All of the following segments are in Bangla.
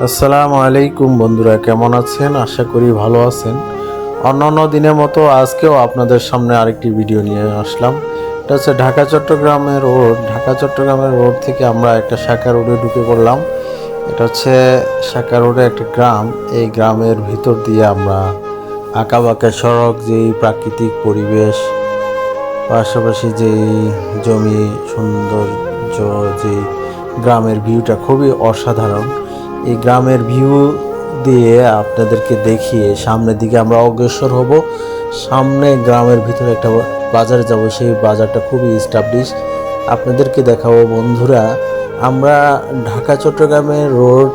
আসসালামু আলাইকুম বন্ধুরা, কেমন আছেন? আশা করি ভালো আছেন। অন্যান্য দিনের মতো আজকেও আপনাদের সামনে আরেকটি ভিডিও নিয়ে আসলাম। এটা হচ্ছে ঢাকা চট্টগ্রামের রোড। ঢাকা চট্টগ্রামের রোড থেকে আমরা একটা শাখা রোডে ঢুকে পড়লাম। এটা হচ্ছে শাখা রোডে একটা গ্রাম। এই গ্রামের ভিতর দিয়ে আমরা আঁকা বাঁকা সড়ক, যেই প্রাকৃতিক পরিবেশ, পাশাপাশি যেই জমি, সৌন্দর্য যে গ্রামের ভিউটা খুবই অসাধারণ। এই গ্রামের ভিউ দিয়ে আপনাদেরকে দেখিয়ে সামনের দিকে আমরা অগ্রসর হব। সামনে গ্রামের ভিতরে একটা বাজারে যাব, সেই বাজারটা খুবই স্টাবলিশ আপনাদেরকে দেখাবো, বন্ধুরা, আমরা ঢাকা চট্টগ্রামের রোড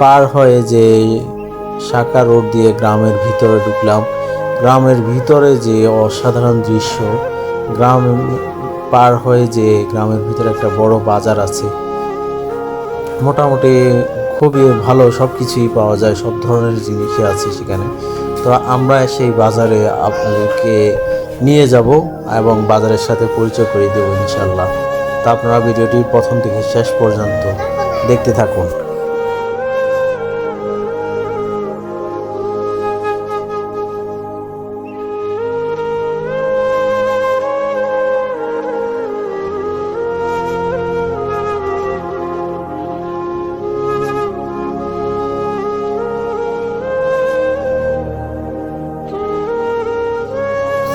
পার হয়ে যে শাখা রোড দিয়ে গ্রামের ভিতরে ঢুকলাম। গ্রামের ভিতরে যে অসাধারণ দৃশ্য, গ্রাম পার হয়ে যে গ্রামের ভিতরে একটা বড় বাজার আছে। মোটামুটি খুবই ভালো সব কিছুই পাওয়া যায়, সব ধরনের জিনিসই আছে সেখানে। তো আমরা সেই বাজারে আপনাদেরকে নিয়ে যাব এবং বাজারের সাথে পরিচয় করিয়ে দেবো ইনশাল্লাহ তা আপনারা ভিডিওটি প্রথম থেকে শেষ পর্যন্ত দেখতে থাকুন।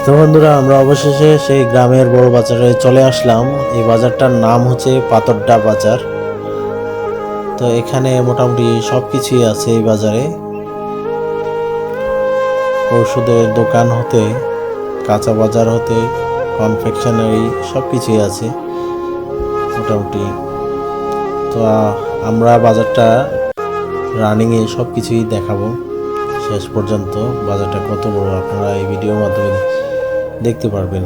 তো বন্ধুরা, আমরা অবশেষে সেই গ্রামের বড় বাজারে চলে আসলাম। এই বাজারটার নাম হচ্ছে পাতরডা বাজার। তো এখানে মোটামুটি সব কিছুই আছে এই বাজারে। ওষুধের দোকান হতে, কাঁচা বাজার হতে কনফেকশনারি সব কিছুই আছে মোটামুটি। তো আমরা বাজারটা রানিংয়ে সব কিছুই দেখাবো। শেষ পর্যন্ত বাজারটা কত বড়, আপনারা এই ভিডিওর মাধ্যমে দেখতে পারবেন।